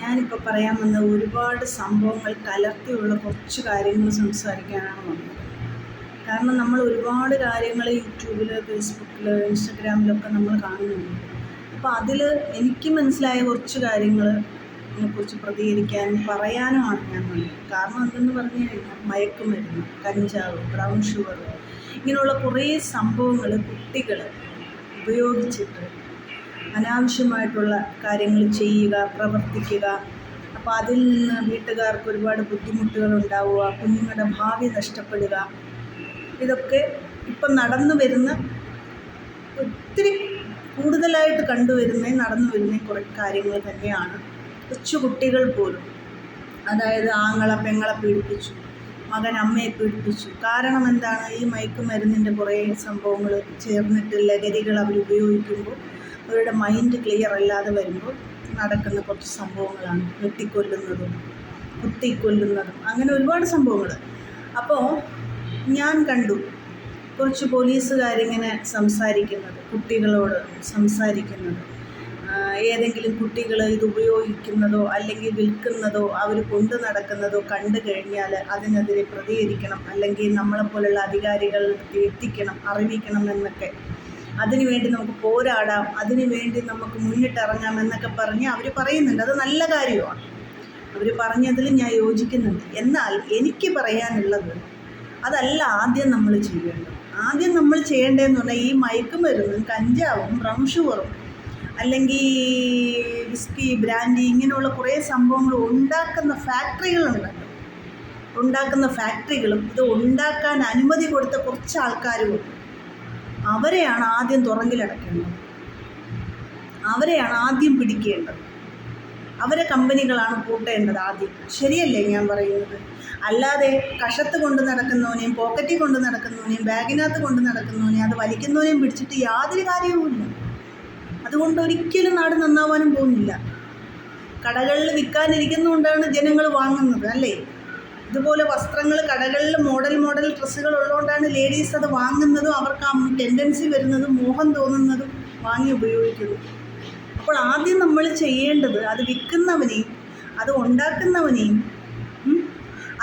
ഞാനിപ്പോൾ പറയാൻ വന്ന ഒരുപാട് സംഭവങ്ങൾ കലർത്തിയുള്ള കുറച്ച് കാര്യങ്ങൾ സംസാരിക്കാനാണ് വന്നത്. കാരണം നമ്മൾ ഒരുപാട് കാര്യങ്ങൾ യൂട്യൂബിൽ ഫേസ്ബുക്കിൽ ഇൻസ്റ്റഗ്രാമിലൊക്കെ നമ്മൾ കാണുന്നുണ്ട്. അപ്പോൾ അതിൽ എനിക്ക് മനസ്സിലായ കുറച്ച് കാര്യങ്ങൾ കുറിച്ച് പ്രതികരിക്കാനും പറയാനുമാണ് ഞാൻ വന്നത്. കാരണം എന്തെന്ന് പറഞ്ഞു കഴിഞ്ഞാൽ മയക്കുമരുന്ന് കഞ്ചാവ് ബ്രൗൺ ഷുഗർ ഇങ്ങനെയുള്ള കുറേ സംഭവങ്ങൾ കുട്ടികൾ ഉപയോഗിച്ചിട്ട് അനാവശ്യമായിട്ടുള്ള കാര്യങ്ങൾ ചെയ്യുക പ്രവർത്തിക്കുക. അപ്പോൾ അതിൽ നിന്ന് വീട്ടുകാർക്ക് ഒരുപാട് ബുദ്ധിമുട്ടുകൾ ഉണ്ടാവുക കുഞ്ഞുങ്ങളുടെ ഭാവി നഷ്ടപ്പെടുക. ഇതൊക്കെ ഇപ്പം നടന്നു വരുന്ന ഒത്തിരി കൂടുതലായിട്ട് കണ്ടുവരുന്ന നടന്നു വരുന്ന കുറേ കാര്യങ്ങൾ തന്നെയാണ്. കൊച്ചു കുട്ടികൾ പോലും. അതായത് ആങ്ങളെ പെങ്ങളെ പീഡിപ്പിച്ചു മകൻ അമ്മയെ പീഡിപ്പിച്ചു. കാരണം എന്താണ്? ഈ മയക്കുമരുന്നിന്റെ കുറേ സംഭവങ്ങൾ ചേർന്നിട്ട് ലഹരികൾ അവർ ഉപയോഗിക്കുമ്പോൾ അവരുടെ മൈൻഡ് ക്ലിയർ അല്ലാതെ വരുമ്പോൾ നടക്കുന്ന കുറച്ച് സംഭവങ്ങളാണ്. വെട്ടിക്കൊല്ലുന്നതും കുത്തിക്കൊല്ലുന്നതും അങ്ങനെ ഒരുപാട് സംഭവങ്ങൾ അപ്പോൾ ഞാൻ കണ്ടു കുറച്ച് പോലീസുകാരിങ്ങനെ സംസാരിക്കുന്നത് കുട്ടികളോട് സംസാരിക്കുന്നത്. ഏതെങ്കിലും കുട്ടികൾ ഇത് ഉപയോഗിക്കുന്നതോ അല്ലെങ്കിൽ വിൽക്കുന്നതോ അവർ കൊണ്ടു നടക്കുന്നതോ കണ്ടു കഴിഞ്ഞാൽ അതിനെതിരെ പ്രതികരിക്കണം അല്ലെങ്കിൽ നമ്മളെപ്പോലുള്ള അധികാരികളിലേക്ക് എത്തിക്കണം അറിയിക്കണം എന്നൊക്കെ. അതിനുവേണ്ടി നമുക്ക് പോരാടാം അതിനു വേണ്ടി നമുക്ക് മുന്നിട്ടിറങ്ങാം എന്നൊക്കെ പറഞ്ഞ് അവർ പറയുന്നുണ്ട്. അത് നല്ല കാര്യമാണ്. അവർ പറഞ്ഞതിൽ ഞാൻ യോജിക്കുന്നുണ്ട്. എന്നാൽ എനിക്ക് പറയാനുള്ളത് അതല്ല ആദ്യം നമ്മൾ ചെയ്യേണ്ടത്. ആദ്യം നമ്മൾ ചെയ്യേണ്ടതെന്ന് പറഞ്ഞാൽ ഈ മയക്കുമരുന്നും കഞ്ചാവും റംഷുവറും അല്ലെങ്കിൽ വിസ്കി ബ്രാൻഡി ഇങ്ങനെയുള്ള കുറേ സംഭവങ്ങൾ ഉണ്ടാക്കുന്ന ഫാക്ടറികളുണ്ടല്ലോ ഉണ്ടാക്കുന്ന ഫാക്ടറികളും ഇത് ഉണ്ടാക്കാൻ അനുമതി കൊടുത്ത കുറച്ച് ആൾക്കാരും. അവരെയാണ് ആദ്യം തുറങ്കിലടക്കേണ്ടത്. അവരെയാണ് ആദ്യം പിടിക്കേണ്ടത്. അവരെ കമ്പനികളാണ് കൂട്ടേണ്ടത് ആദ്യം. ശരിയല്ലേ ഞാൻ പറയുന്നത്? അല്ലാതെ കഷത്ത് കൊണ്ട് നടക്കുന്നവനെയും പോക്കറ്റിൽ കൊണ്ട് നടക്കുന്നവനെയും ബാഗിനകത്ത് കൊണ്ട് നടക്കുന്നവനെയും അത് വലിക്കുന്നവനെയും പിടിച്ചിട്ട് യാതൊരു കാര്യവുമില്ല അതുകൊണ്ട് ഒരിക്കലും നാട് നന്നാവാനും പോകുന്നില്ല. കടകളിൽ വിൽക്കാനിരിക്കുന്നതുകൊണ്ടാണ് ജനങ്ങൾ വാങ്ങുന്നത് അല്ലേ? ഇതുപോലെ വസ്ത്രങ്ങൾ കടകളിൽ മോഡൽ മോഡൽ ഡ്രസ്സുകൾ ഉള്ളതുകൊണ്ടാണ് ലേഡീസ് അത് വാങ്ങുന്നതും അവർക്ക് ആ ടെൻഡൻസി വരുന്നതും മോഹം തോന്നുന്നതും വാങ്ങി ഉപയോഗിക്കുന്നു അപ്പോൾ ആദ്യം നമ്മൾ ചെയ്യേണ്ടത് അത് വിൽക്കുന്നവനെയും അത് ഉണ്ടാക്കുന്നവനെയും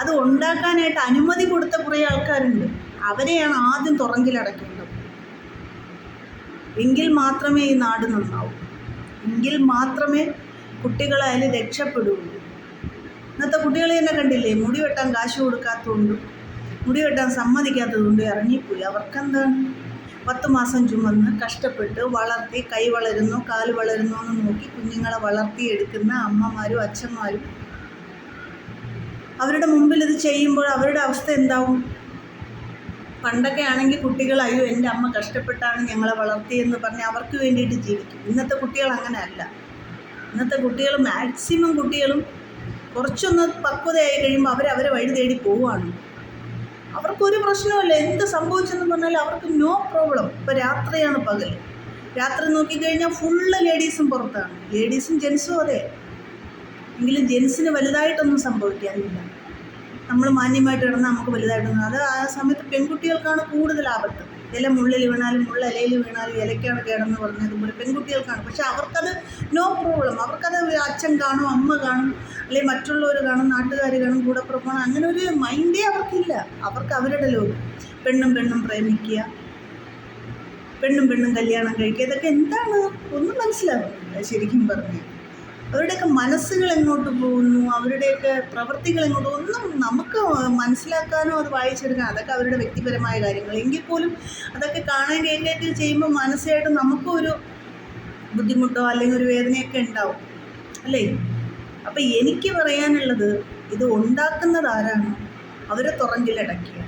അത് ഉണ്ടാക്കാനായിട്ട് അനുമതി കൊടുത്ത കുറേ ആൾക്കാരുണ്ട്. അവരെയാണ് ആദ്യം തുറങ്കിലടക്കേണ്ടത് എങ്കിൽ മാത്രമേ ഈ നാട് നന്നാവൂ. എങ്കിൽ മാത്രമേ കുട്ടികളായാലും രക്ഷപ്പെടുകയുള്ളൂ. ഇന്നത്തെ കുട്ടികൾ തന്നെ കണ്ടില്ലേ? മുടി വെട്ടാൻ കാശ് കൊടുക്കാത്തതുകൊണ്ടും മുടി വെട്ടാൻ സമ്മതിക്കാത്തതുകൊണ്ടും ഇറങ്ങിപ്പോയി. അവർക്കെന്താണ്? പത്ത് മാസം ചുമന്ന് കഷ്ടപ്പെട്ട് വളർത്തി കൈ വളരുന്നു കാൽ വളരുന്നു എന്ന് നോക്കി കുഞ്ഞുങ്ങളെ വളർത്തിയെടുക്കുന്ന അമ്മമാരും അച്ഛന്മാരും. അവരുടെ മുമ്പിൽ ഇത് ചെയ്യുമ്പോൾ അവരുടെ അവസ്ഥ എന്താവും? പണ്ടൊക്കെ ആണെങ്കിൽ കുട്ടികൾ അയ്യോ എന്റെ അമ്മ കഷ്ടപ്പെട്ടാണ് ഞങ്ങളെ വളർത്തിയെന്ന് പറഞ്ഞ് അവർക്ക് വേണ്ടിയിട്ട് ജീവിക്കും. ഇന്നത്തെ കുട്ടികൾ അങ്ങനെ അല്ല ഇന്നത്തെ കുട്ടികൾ മാക്സിമം കുട്ടികളും കുറച്ചൊന്ന് പക്വതയായി കഴിയുമ്പോൾ അവർ അവരെ വഴി തേടി പോവുകയാണ്. അവർക്കൊരു പ്രശ്നമല്ല എന്ത് സംഭവിച്ചെന്ന് പറഞ്ഞാൽ അവർക്ക് നോ പ്രോബ്ലം ഇപ്പോൾ രാത്രിയാണ് പകൽ. രാത്രി നോക്കിക്കഴിഞ്ഞാൽ ഫുള്ള് ലേഡീസും പുറത്താണ്. ലേഡീസും ജെൻസും അതെ. എങ്കിലും ജെൻസിന് വലുതായിട്ടൊന്നും സംഭവിക്കാനില്ല. നമ്മൾ മാന്യമായിട്ട് കിടന്നാൽ നമുക്ക് വലുതായിട്ടൊന്നും അത് ആ സമയത്ത് പെൺകുട്ടികൾക്കാണ് കൂടുതൽ ആപത്ത്. ഇല മുള്ളിൽ വീണാലും മുള്ള ഇലയിൽ വീണാലും ഇലയ്ക്കാണ് കേടെന്ന് പറഞ്ഞതുപോലെ പെൺകുട്ടികൾക്കാണ്. പക്ഷെ അവർക്കത് നോ പ്രോബ്ലം അവർക്കത് അച്ഛൻ കാണും അമ്മ കാണും അല്ലെങ്കിൽ മറ്റുള്ളവർ കാണും നാട്ടുകാർ കാണും കൂടപ്പുറപ്പാണ്. അങ്ങനെ ഒരു മൈൻഡേ അവർക്കില്ല. അവർക്ക് അവരുടെ ലോകം. പെണ്ണും പെണ്ണും പ്രേമിക്കുക പെണ്ണും പെണ്ണും കല്യാണം കഴിക്കുക ഇതൊക്കെ എന്താണ്? ഒന്നും മനസ്സിലാവുന്നില്ല ശരിക്കും പറഞ്ഞു അവരുടെയൊക്കെ മനസ്സുകൾ എങ്ങോട്ട് പോകുന്നു? അവരുടെയൊക്കെ പ്രവൃത്തികൾ എങ്ങോട്ട് ഒന്നും നമുക്ക് മനസ്സിലാക്കാനോ അത് വായിച്ചെടുക്കാൻ അതൊക്കെ അവരുടെ വ്യക്തിപരമായ കാര്യങ്ങൾ. എങ്കിൽ പോലും അതൊക്കെ കാണാൻ കേൾക്കൊക്കെ ചെയ്യുമ്പോൾ മനസ്സായിട്ട് നമുക്കും ഒരു ബുദ്ധിമുട്ടോ അല്ലെങ്കിൽ ഒരു വേദനയൊക്കെ ഉണ്ടാവും. അല്ലേ? അപ്പം എനിക്ക് പറയാനുള്ളത് ഇത് ഉണ്ടാക്കുന്നത് ആരാണ്? അവരെ തുറങ്കിലടക്കുക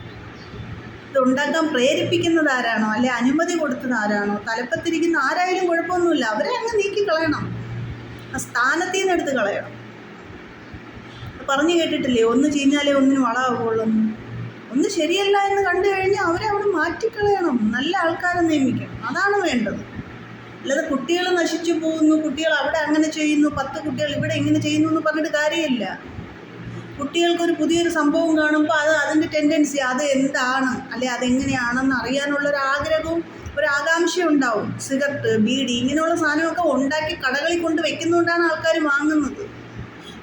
ഉണ്ടാക്കാൻ പ്രേരിപ്പിക്കുന്നത് ആരാണോ? അല്ലെ അനുമതി കൊടുത്തത് ആരാണോ? തലപ്പത്തിരിക്കുന്ന ആരായാലും കുഴപ്പമൊന്നുമില്ല. അവരെ അങ്ങ് നീക്കി കളയണം ആ സ്ഥാനത്തിൽ നിന്ന് എടുത്ത് കളയണം. പറഞ്ഞു കേട്ടിട്ടില്ലേ ഒന്ന് ചീഞ്ഞാലേ ഒന്നിനും വളമാവുള്ളൂ ഒന്ന് ശരിയല്ല എന്ന് കണ്ടു കഴിഞ്ഞാൽ അവരെ അവിടെ മാറ്റിക്കളയണം. നല്ല ആൾക്കാരെ നിയമിക്കണം. അതാണ് വേണ്ടത്. അല്ലാതെ കുട്ടികൾ നശിച്ചു പോകുന്നു കുട്ടികൾ അവിടെ അങ്ങനെ ചെയ്യുന്നു പത്ത് കുട്ടികൾ ഇവിടെ ഇങ്ങനെ ചെയ്യുന്നു എന്ന് പറഞ്ഞിട്ട് കാര്യമില്ല. കുട്ടികൾക്കൊരു പുതിയൊരു സംഭവം കാണുമ്പോൾ അത് അതിന്റെ ടെൻഡൻസി അത് എന്താണ്? അല്ലെ അതെങ്ങനെയാണെന്ന് അറിയാനുള്ളൊരു ആഗ്രഹവും ഒരു ആകാംക്ഷ ഉണ്ടാവും സിഗരറ്റ് ബീഡി ഇങ്ങനെയുള്ള സാധനമൊക്കെ ഉണ്ടാക്കി കടകളിൽ കൊണ്ട് വെക്കുന്നതുകൊണ്ടാണ് ആൾക്കാർ വാങ്ങുന്നത്.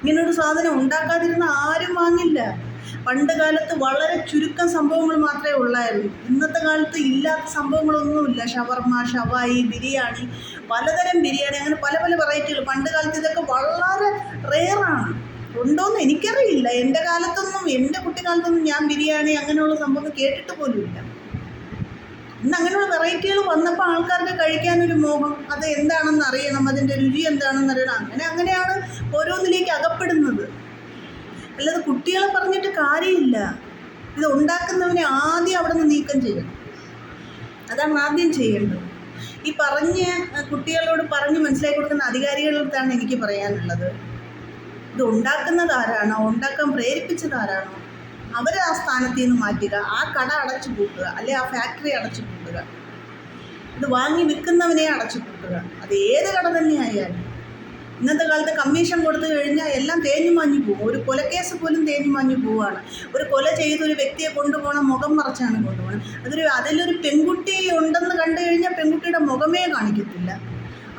ഇങ്ങനൊരു സാധനം ഉണ്ടാക്കാതിരുന്ന ആരും വാങ്ങില്ല. പണ്ട് കാലത്ത് വളരെ ചുരുക്കം സംഭവങ്ങൾ മാത്രമേ ഉള്ളായിരുന്നു. ഇന്നത്തെ കാലത്ത് ഇല്ലാത്ത സംഭവങ്ങളൊന്നുമില്ല. ഷവർമ ഷവായി ബിരിയാണി പലതരം ബിരിയാണി അങ്ങനെ പല പല വെറൈറ്റികൾ പണ്ട് കാലത്ത് ഇതൊക്കെ വളരെ റെയറാണ് ഉണ്ടോയെന്ന് എനിക്കറിയില്ല. എന്റെ കാലത്തൊന്നും എന്റെ കുട്ടിക്കാലത്തൊന്നും ഞാൻ ബിരിയാണി അങ്ങനെയുള്ള സംഭവം കേട്ടിട്ട് പോലുമില്ല. ഇന്ന് അങ്ങനെയുള്ള വെറൈറ്റികൾ വന്നപ്പോൾ ആൾക്കാർക്ക് കഴിക്കാനൊരു മോഹം അത് എന്താണെന്ന് അറിയണം അതിന്റെ രുചി എന്താണെന്ന് അറിയണം. അങ്ങനെ അങ്ങനെയാണ് ഓരോന്നിലേക്ക് അകപ്പെടുന്നത്. അല്ലാതെ കുട്ടികളെ പറഞ്ഞിട്ട് കാര്യമില്ല. ഇത് ഉണ്ടാക്കുന്നവനെ ആദ്യം അവിടെ നിന്ന് നീക്കം ചെയ്യണം. അതാണ് ആദ്യം ചെയ്യേണ്ടത്. ഈ പറഞ്ഞ് കുട്ടികളോട് പറഞ്ഞ് മനസ്സിലാക്കി കൊടുക്കുന്ന അധികാരികളുടെ എനിക്ക് പറയാനുള്ളത്. ഇത് ഉണ്ടാക്കുന്നത് ആരാണോ? ഉണ്ടാക്കാൻ പ്രേരിപ്പിച്ചത് ആരാണോ? അവരെ ആ സ്ഥാനത്ത് നിന്ന് മാറ്റുക ആ കട അടച്ചു പൂട്ടുക. അല്ലെ ആ ഫാക്ടറി അടച്ചു പൂട്ടുക. ഇത് വാങ്ങി വിൽക്കുന്നവനെ അടച്ചു പൂട്ടുക. അത് ഏത് കട തന്നെ ആയാലും ഇന്നത്തെ കാലത്ത് കമ്മീഷൻ കൊടുത്തു കഴിഞ്ഞാൽ എല്ലാം തേഞ്ഞു മാഞ്ഞു പോകും. ഒരു കൊലക്കേസ് പോലും തേഞ്ഞു മാഞ്ഞു പോവുകയാണ്. ഒരു കൊല ചെയ്ത് ഒരു വ്യക്തിയെ കൊണ്ടുപോകണം മുഖം മറച്ചാണ് കൊണ്ടുപോകണം അതൊരു അതിലൊരു പെൺകുട്ടി ഉണ്ടെന്ന് കണ്ടു കഴിഞ്ഞാൽ പെൺകുട്ടിയുടെ മുഖമേ കാണിക്കത്തില്ല.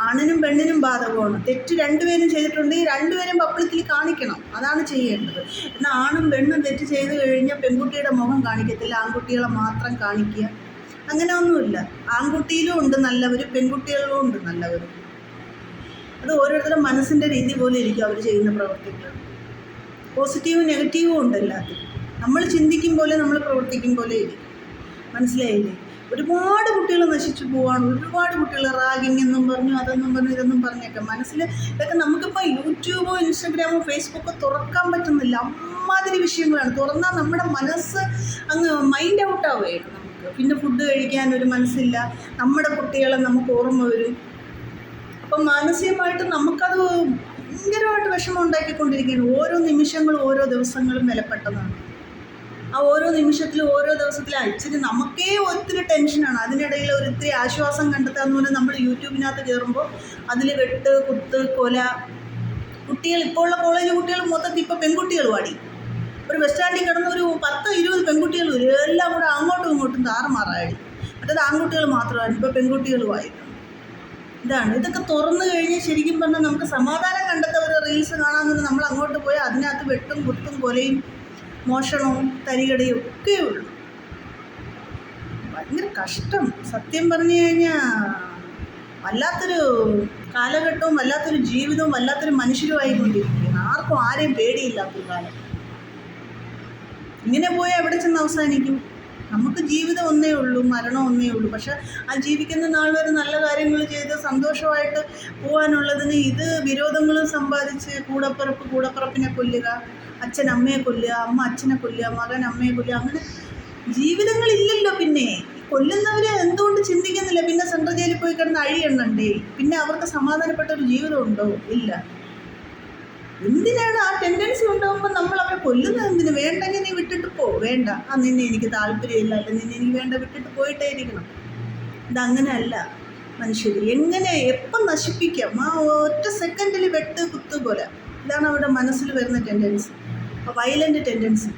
ആണിനും പെണ്ണിനും ബാധകമാണ്. തെറ്റ് രണ്ടുപേരും ചെയ്തിട്ടുണ്ടെങ്കിൽ രണ്ടുപേരും പബ്ലിക്കിൽ കാണിക്കണം. അതാണ് ചെയ്യേണ്ടത്. എന്നാൽ ആണും പെണ്ണും തെറ്റ് ചെയ്ത് കഴിഞ്ഞാൽ പെൺകുട്ടിയുടെ മുഖം കാണിക്കത്തില്ല. ആൺകുട്ടികളെ മാത്രം കാണിക്കുക. അങ്ങനെ ഒന്നുമില്ല. ആൺകുട്ടിയിലും ഉണ്ട് നല്ലവർ പെൺകുട്ടികളിലും ഉണ്ട് നല്ലവർ അത് ഓരോരുത്തരുടെ മനസ്സിന്റെ രീതി പോലെ ഇരിക്കും അവർ ചെയ്യുന്ന പ്രവർത്തികൾ. പോസിറ്റീവും നെഗറ്റീവും ഉണ്ട് എല്ലാത്തിനും നമ്മൾ ചിന്തിക്കും പോലെ നമ്മൾ പ്രവർത്തിക്കും പോലെ ഇരിക്കും. മനസ്സിലായില്ലേ? ഒരുപാട് കുട്ടികൾ നശിച്ചു പോവാണ്. ഒരുപാട് കുട്ടികൾ റാഗിങ് എന്നും പറഞ്ഞു അതെന്നും പറഞ്ഞു ഇതെന്നും പറഞ്ഞൊക്കെ മനസ്സിൽ ഇതൊക്കെ നമുക്കിപ്പോൾ യൂട്യൂബോ ഇൻസ്റ്റഗ്രാമോ ഫേസ്ബുക്കോ തുറക്കാൻ പറ്റുന്നില്ല. അമ്മാതിരി വിഷയങ്ങളാണ്. തുറന്നാൽ നമ്മുടെ മനസ്സ് അങ്ങ് മൈൻഡ് ഔട്ട് ആവുകയാണ് നമുക്ക്. പിന്നെ ഫുഡ് കഴിക്കാൻ ഒരു മനസ്സില്ല. നമ്മുടെ കുട്ടികളെ നമുക്ക് ഓർമ്മ വരും. അപ്പം മാനസികമായിട്ട് നമുക്കത് ഭയങ്കരമായിട്ട് വിഷമം ഉണ്ടാക്കിക്കൊണ്ടിരിക്കുകയാണ്. ഓരോ നിമിഷങ്ങളും ഓരോ ദിവസങ്ങളും വിലപ്പെട്ടതാണ്. ആ ഓരോ നിമിഷത്തിലും ഓരോ ദിവസത്തിലും ഇച്ചിരി നമുക്കേ ഒത്തിരി ടെൻഷനാണ്. അതിനിടയിൽ ഒരിത്തിരി ആശ്വാസം കണ്ടെത്താന്ന് പറഞ്ഞാൽ നമ്മൾ യൂട്യൂബിനകത്ത് കയറുമ്പോൾ അതിൽ വെട്ട് കുത്ത് കൊല. കുട്ടികൾ ഇപ്പോൾ ഉള്ള കോളേജ് കുട്ടികൾ മൊത്തത്തിൽ ഇപ്പോൾ പെൺകുട്ടികൾ പാടി ഒരു ബസ് സ്റ്റാൻഡിൽ കിടന്ന ഒരു പത്ത് ഇരുപത് പെൺകുട്ടികൾ വരും. എല്ലാം കൂടെ അങ്ങോട്ടും ഇങ്ങോട്ടും താറുമാറായി മറ്റേത് ആൺകുട്ടികൾ മാത്രമാണ്. ഇപ്പോൾ പെൺകുട്ടികൾ വായിക്കും ഇതാണ്. ഇതൊക്കെ തുറന്നു കഴിഞ്ഞ് ശരിക്കും പറഞ്ഞാൽ നമുക്ക് സമാധാനം കണ്ടെത്തവരെ റീൽസ് കാണാമെന്ന് നമ്മൾ അങ്ങോട്ട് പോയാൽ അതിനകത്ത് വെട്ടും കുത്തും കൊലയും മോഷണവും തരികടയും ഒക്കെ ഉള്ളു. ഭയങ്കര കഷ്ടം. സത്യം പറഞ്ഞു കഴിഞ്ഞാൽ വല്ലാത്തൊരു കാലഘട്ടവും വല്ലാത്തൊരു ജീവിതവും വല്ലാത്തൊരു മനുഷ്യരുമായിക്കൊണ്ടിരിക്കുകയാണ്. ആർക്കും ആരെയും പേടിയില്ലാത്തൊരു കാലം. ഇങ്ങനെ പോയാൽ എവിടെ ചെന്ന് അവസാനിക്കും? നമുക്ക് ജീവിതം ഒന്നേ ഉള്ളൂ മരണം ഒന്നേ ഉള്ളൂ. പക്ഷെ ആ ജീവിക്കുന്ന നാൾ വരെ നല്ല കാര്യങ്ങൾ ചെയ്ത് സന്തോഷമായിട്ട് പോകാനുള്ളതിന് ഇത് വിരോധങ്ങളും സമ്പാദിച്ച് കൂടപ്പിറപ്പ് കൂടപ്പിറപ്പിനെ കൊല്ലുക അച്ഛൻ അമ്മയെ കൊല്ലുക അമ്മ അച്ഛനെ കൊല്ലുക മകൻ അമ്മയെ കൊല്ലുക അങ്ങനെ ജീവിതങ്ങളില്ലല്ലോ പിന്നെ. കൊല്ലുന്നവരെ എന്തുകൊണ്ട് ചിന്തിക്കുന്നില്ല? പിന്നെ സെൻട്രൽ ജയിലിൽ പോയി കിടന്ന് അഴിയണ്ണണ്ടേ? പിന്നെ അവർക്ക് സമാധാനപ്പെട്ട ഒരു ജീവിതം ഉണ്ടോ? ഇല്ല. എന്തിനാണ് ആ ടെൻഡൻസി ഉണ്ടാകുമ്പോൾ നമ്മൾ അവരെ കൊല്ലുന്നത് എന്തിന്? വേണ്ടെങ്കിൽ നീ വിട്ടിട്ട് പോ. വേണ്ട. ആ നിന്നെ എനിക്ക് താല്പര്യമില്ല. അല്ല നിന്നെ എനിക്ക് വേണ്ട വിട്ടിട്ട് പോയിട്ടേ ഇരിക്കണം ഇതങ്ങനെയല്ല മനുഷ്യർ എങ്ങനെ എപ്പം നശിപ്പിക്കാം? ആ ഒറ്റ സെക്കൻഡിൽ വെട്ട് കുത്തു പോലെ. ഇതാണ് അവരുടെ മനസ്സിൽ വരുന്ന ടെൻഡൻസി അപ്പോൾ വയലന്റ് ടെൻഡൻസി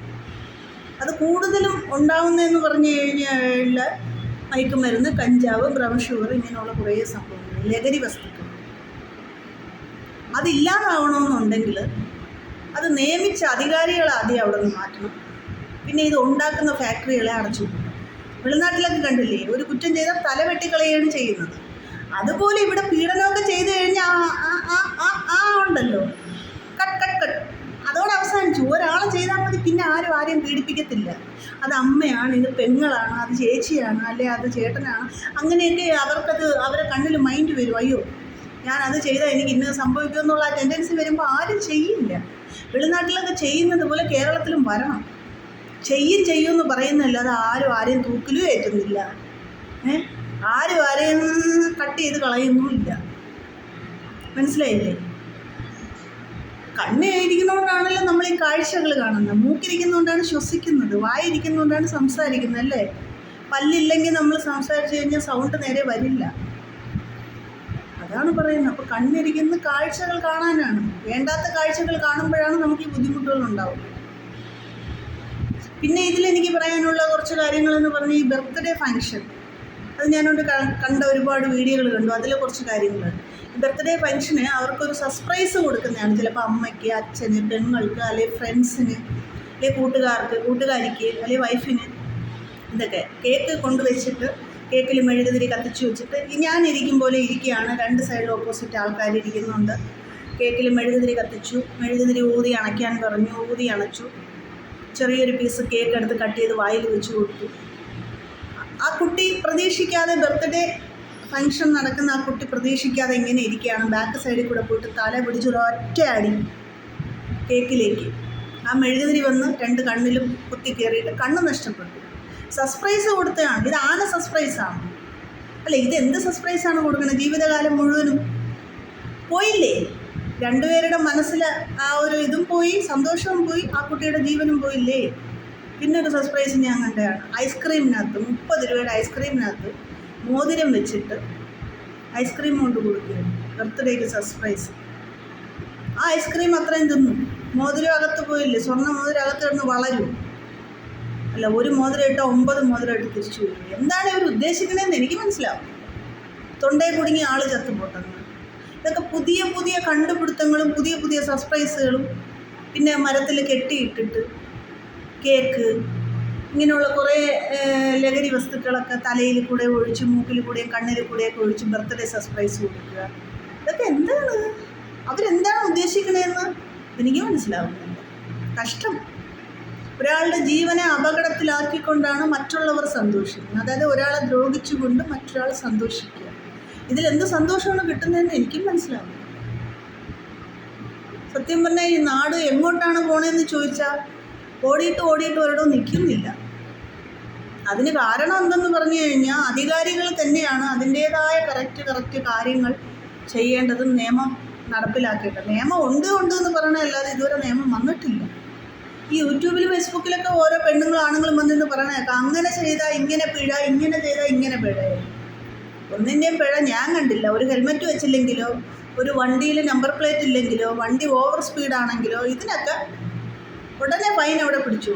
അത് കൂടുതലും ഉണ്ടാവുന്നതെന്ന് പറഞ്ഞു കഴിഞ്ഞാൽ മയക്കുമരുന്ന് കഞ്ചാവ് ബ്രൗൺ ഷുഗർ ഇങ്ങനെയുള്ള കുറേ സംഭവങ്ങൾ. ലഹരി വസ്തുക്കൾ. അതില്ലാതാവണമെന്നുണ്ടെങ്കിൽ അത് നിയമിച്ച അധികാരികളെ ആദ്യം അവിടെ നിന്ന് മാറ്റണം. പിന്നെ ഇത് ഉണ്ടാക്കുന്ന ഫാക്ടറികളെ അടച്ചു വെളിനാട്ടിലൊക്കെ കണ്ടില്ലേ ഒരു കുറ്റം ചെയ്താൽ തല വെട്ടിക്കളയാണ് ചെയ്യുന്നത്. അതുപോലെ ഇവിടെ പീഡനമൊക്കെ ചെയ്തു കഴിഞ്ഞാൽ ആ ആ ആ ഉണ്ടല്ലോ. Cut cut cut. അതോടെ അവസാനിച്ചു. ഒരാളെ ചെയ്താൽ മതി പിന്നെ ആരും ആരെയും പീഡിപ്പിക്കത്തില്ല. അത് അമ്മയാണ് ഇത് പെങ്ങളാണ് അത് ചേച്ചിയാണ് അല്ലെ അത് ചേട്ടനാണ്. അങ്ങനെയൊക്കെ അവർക്കത് അവരെ കണ്ണിൽ മൈൻഡ് വരും. അയ്യോ ഞാൻ അത് ചെയ്താൽ എനിക്ക് ഇന്നത് സംഭവിക്കും എന്നുള്ള ടെൻഡൻസി വരുമ്പോൾ ആരും ചെയ്യില്ല. വെളിനാട്ടിലൊക്കെ ചെയ്യുന്നത് പോലെ കേരളത്തിലും വരണം. ചെയ്യും ചെയ്യും എന്ന് പറയുന്നതല്ലാതെ ആരും ആരെയും തൂക്കിലും ഏറ്റുന്നില്ല. ഏ? ആരും ആരെയും കട്ട് ചെയ്ത് കളയുന്നുമില്ല. മനസ്സിലായില്ലേ? കണ്ണിരിക്കുന്നതുകൊണ്ടാണല്ലോ നമ്മൾ ഈ കാഴ്ചകൾ കാണുന്നത്. മൂക്കിരിക്കുന്നതുകൊണ്ടാണ് ശ്വസിക്കുന്നത്. വായിരിക്കുന്നതുകൊണ്ടാണ് സംസാരിക്കുന്നത് അല്ലേ? പല്ലില്ലെങ്കിൽ നമ്മൾ സംസാരിച്ചു കഴിഞ്ഞാൽ സൗണ്ട് നേരെ വരില്ല. അതാണ് പറയുന്നത്. അപ്പോൾ കണ്ണിരിക്കുന്ന കാഴ്ചകൾ കാണാനാണ്. വേണ്ടാത്ത കാഴ്ചകൾ കാണുമ്പോഴാണ് നമുക്ക് ഈ ബുദ്ധിമുട്ടുകൾ ഉണ്ടാവും പിന്നെ ഇതിലെനിക്ക് പറയാനുള്ള കുറച്ച് കാര്യങ്ങളെന്ന് പറഞ്ഞാൽ ഈ ബർത്ത്ഡേ ഫങ്ഷൻ അത് ഞാനോട് കണ്ട ഒരുപാട് വീഡിയോകൾ കണ്ടു. അതിൽ കുറച്ച് കാര്യങ്ങളുണ്ട് ബർത്ത്ഡേ ഫംഗ്ഷന് അവർക്കൊരു സർപ്രൈസ് കൊടുക്കുന്നതാണ്. ചിലപ്പോൾ അമ്മയ്ക്ക് അച്ഛന് പെങ്ങൾക്ക് അല്ലെങ്കിൽ ഫ്രണ്ട്സിന് അല്ലെങ്കിൽ കൂട്ടുകാർക്ക് കൂട്ടുകാരിക്ക് അല്ലെങ്കിൽ വൈഫിന് ഇതൊക്കെ. കേക്ക് കൊണ്ടുവച്ചിട്ട് കേക്കിൽ മെഴുകുതിരി കത്തിച്ചു വെച്ചിട്ട് ഇരിക്കും പോലെ ഇരിക്കുകയാണ്. രണ്ട് സൈഡിൽ ഓപ്പോസിറ്റ് ആൾക്കാർ ഇരിക്കുന്നുണ്ട്. കേക്കിലും മെഴുകുതിരി കത്തിച്ചു. മെഴുകുതിരി ഊതി അണയ്ക്കാൻ പറഞ്ഞു. ഊതി അണച്ചു. ചെറിയൊരു പീസ് കേക്ക് എടുത്ത് കട്ട് ചെയ്ത് വായിൽ വെച്ച് കൊടുത്തു. ആ കുട്ടി പ്രതീക്ഷിക്കാതെ ബർത്ത്ഡേ ഫംഗ്ഷൻ നടക്കുന്ന ആ കുട്ടി പ്രതീക്ഷിക്കാതെ ഇങ്ങനെ ഇരിക്കുകയാണ്. ബാക്ക് സൈഡിൽ കൂടെ പോയിട്ട് തല പിടിച്ചു ഒറ്റ അടി കേക്കിലേക്ക്. ആ മെഴുകുതിരി വന്ന് രണ്ട് കണ്ണിലും കുത്തി കയറിയിട്ട് കണ്ണ് നഷ്ടപ്പെട്ടു. സസ്പ്രൈസ് കൊടുത്തതാണ്. ഇത് ആന സസ്പ്രൈസാണ് അല്ല ഇത് എന്ത് സസ്പ്രൈസാണ് കൊടുക്കുന്നത് ജീവിതകാലം മുഴുവനും? പോയില്ലേ? രണ്ടുപേരുടെ മനസ്സിൽ ആ ഒരു ഇതും പോയി സന്തോഷവും പോയി ആ കുട്ടിയുടെ ജീവനും പോയില്ലേ? പിന്നെ ഒരു സർപ്രൈസ് ഞാൻ കണ്ടതാണ്. ഐസ്ക്രീമിനകത്ത് മുപ്പത് രൂപയുടെ ഐസ്ക്രീമിനകത്ത് മോതിരം വെച്ചിട്ട് ഐസ്ക്രീം കൊണ്ട് കൊടുക്കുകയാണ്. ബർത്ത്ഡേക്ക് സർപ്രൈസ് ആ ഐസ്ക്രീം അത്രയും തിന്നു. മോതിരം അകത്ത് പോയില്ലേ? സ്വർണ മോതിരം അകത്ത് കിടന്ന് വളരും. അല്ല ഒരു മോതിരം ഇട്ട ഒമ്പത് മോതിരം ഇട്ട് തിരിച്ചു വരും. എന്താണ് ഇവർ ഉദ്ദേശിക്കുന്നതെന്ന് എനിക്ക് മനസ്സിലാവും. തൊണ്ടയെ കുടുങ്ങി ആൾ ചത്തുപോട്ടെന്ന് ഇതൊക്കെ പുതിയ പുതിയ കണ്ടുപിടുത്തങ്ങളും പുതിയ പുതിയ സർപ്രൈസുകളും പിന്നെ മരത്തിൽ കെട്ടിയിട്ടിട്ട് കേക്ക് ഇങ്ങനെയുള്ള കുറേ ലഹരി വസ്തുക്കളൊക്കെ തലയിൽ കൂടെ ഒഴിച്ച് മൂക്കിൽ കൂടെയും കണ്ണിൽ കൂടെയൊക്കെ ഒഴിച്ച് ബർത്ത്ഡേ സർപ്രൈസ് കൊടുക്കുക. ഇതൊക്കെ എന്താണ്? അവരെന്താണ് ഉദ്ദേശിക്കണതെന്ന് എനിക്ക് മനസ്സിലാവുന്നില്ല. കഷ്ടം. ഒരാളുടെ ജീവനെ അപകടത്തിലാക്കിക്കൊണ്ടാണ് മറ്റുള്ളവർ സന്തോഷിക്കുന്നത്. അതായത് ഒരാളെ ദ്രോഹിച്ചുകൊണ്ട് മറ്റൊരാൾ സന്തോഷിക്കുക. ഇതിലെന്ത് സന്തോഷമാണ് കിട്ടുന്നതെന്ന് എനിക്കും മനസ്സിലാവും സത്യം പറഞ്ഞാൽ ഈ നാട് എങ്ങോട്ടാണ് പോണതെന്ന് ചോദിച്ചാൽ ഓടിയിട്ട് ഓടിയിട്ട് ഒരിടവും നിൽക്കുന്നില്ല. അതിന് കാരണം എന്തെന്ന് പറഞ്ഞു കഴിഞ്ഞാൽ അധികാരികൾ തന്നെയാണ് അതിന്റേതായ കറക്റ്റ് കറക്റ്റ് കാര്യങ്ങൾ ചെയ്യേണ്ടതും നിയമം നടപ്പിലാക്കിയിട്ട് നിയമം ഉണ്ട് ഉണ്ട് എന്ന് പറഞ്ഞാൽ അല്ലാതെ ഇതുവരെ നിയമം വന്നിട്ടില്ല. ഈ യൂട്യൂബിൽ ഫേസ്ബുക്കിലൊക്കെ ഓരോ പെണ്ണുങ്ങളും ആണുങ്ങളും വന്നിട്ട് പറയണേക്കാം അങ്ങനെ ചെയ്താൽ ഇങ്ങനെ പിഴ ഇങ്ങനെ ചെയ്താൽ ഇങ്ങനെ പിഴ. ഒന്നിന്റെയും പിഴ ഞാൻ കണ്ടില്ല. ഒരു ഹെൽമെറ്റ് വെച്ചില്ലെങ്കിലോ ഒരു വണ്ടിയിൽ നമ്പർ പ്ലേറ്റ് ഇല്ലെങ്കിലോ വണ്ടി ഓവർ സ്പീഡാണെങ്കിലോ ഇതിനൊക്കെ ഉടനെ ഫൈൻ അവിടെ പിടിച്ചു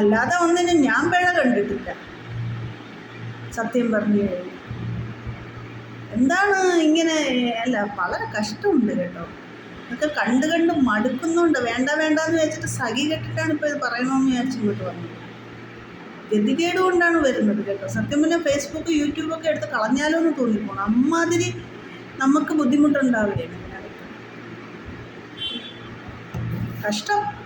അല്ലാതെ ഒന്നിനും ഞാൻ പിഴ കണ്ടിട്ടില്ല. സത്യം പറഞ്ഞു എന്താണ് ഇങ്ങനെ അല്ല വളരെ കഷ്ടമുണ്ട് കേട്ടോ. ഇതൊക്കെ കണ്ട് കണ്ട് മടുക്കുന്നുണ്ട് വേണ്ട വേണ്ട എന്ന് വെച്ചിട്ട് സഖി കെട്ടിട്ടാണ് ഇപ്പോൾ ഇത് പറയണമെന്ന് വിചാരിച്ച് ഇങ്ങോട്ട് വന്നത്. ഗതികേട് കൊണ്ടാണ് വരുന്നത് കേട്ടോ. സത്യം പറഞ്ഞാൽ ഫേസ്ബുക്ക് യൂട്യൂബൊക്കെ എടുത്ത് കളഞ്ഞാലോ എന്ന് തോന്നിപ്പോണം. അമ്മാതിരി നമുക്ക് ബുദ്ധിമുട്ടുണ്ടാവില്ലേ? കഷ്ടം.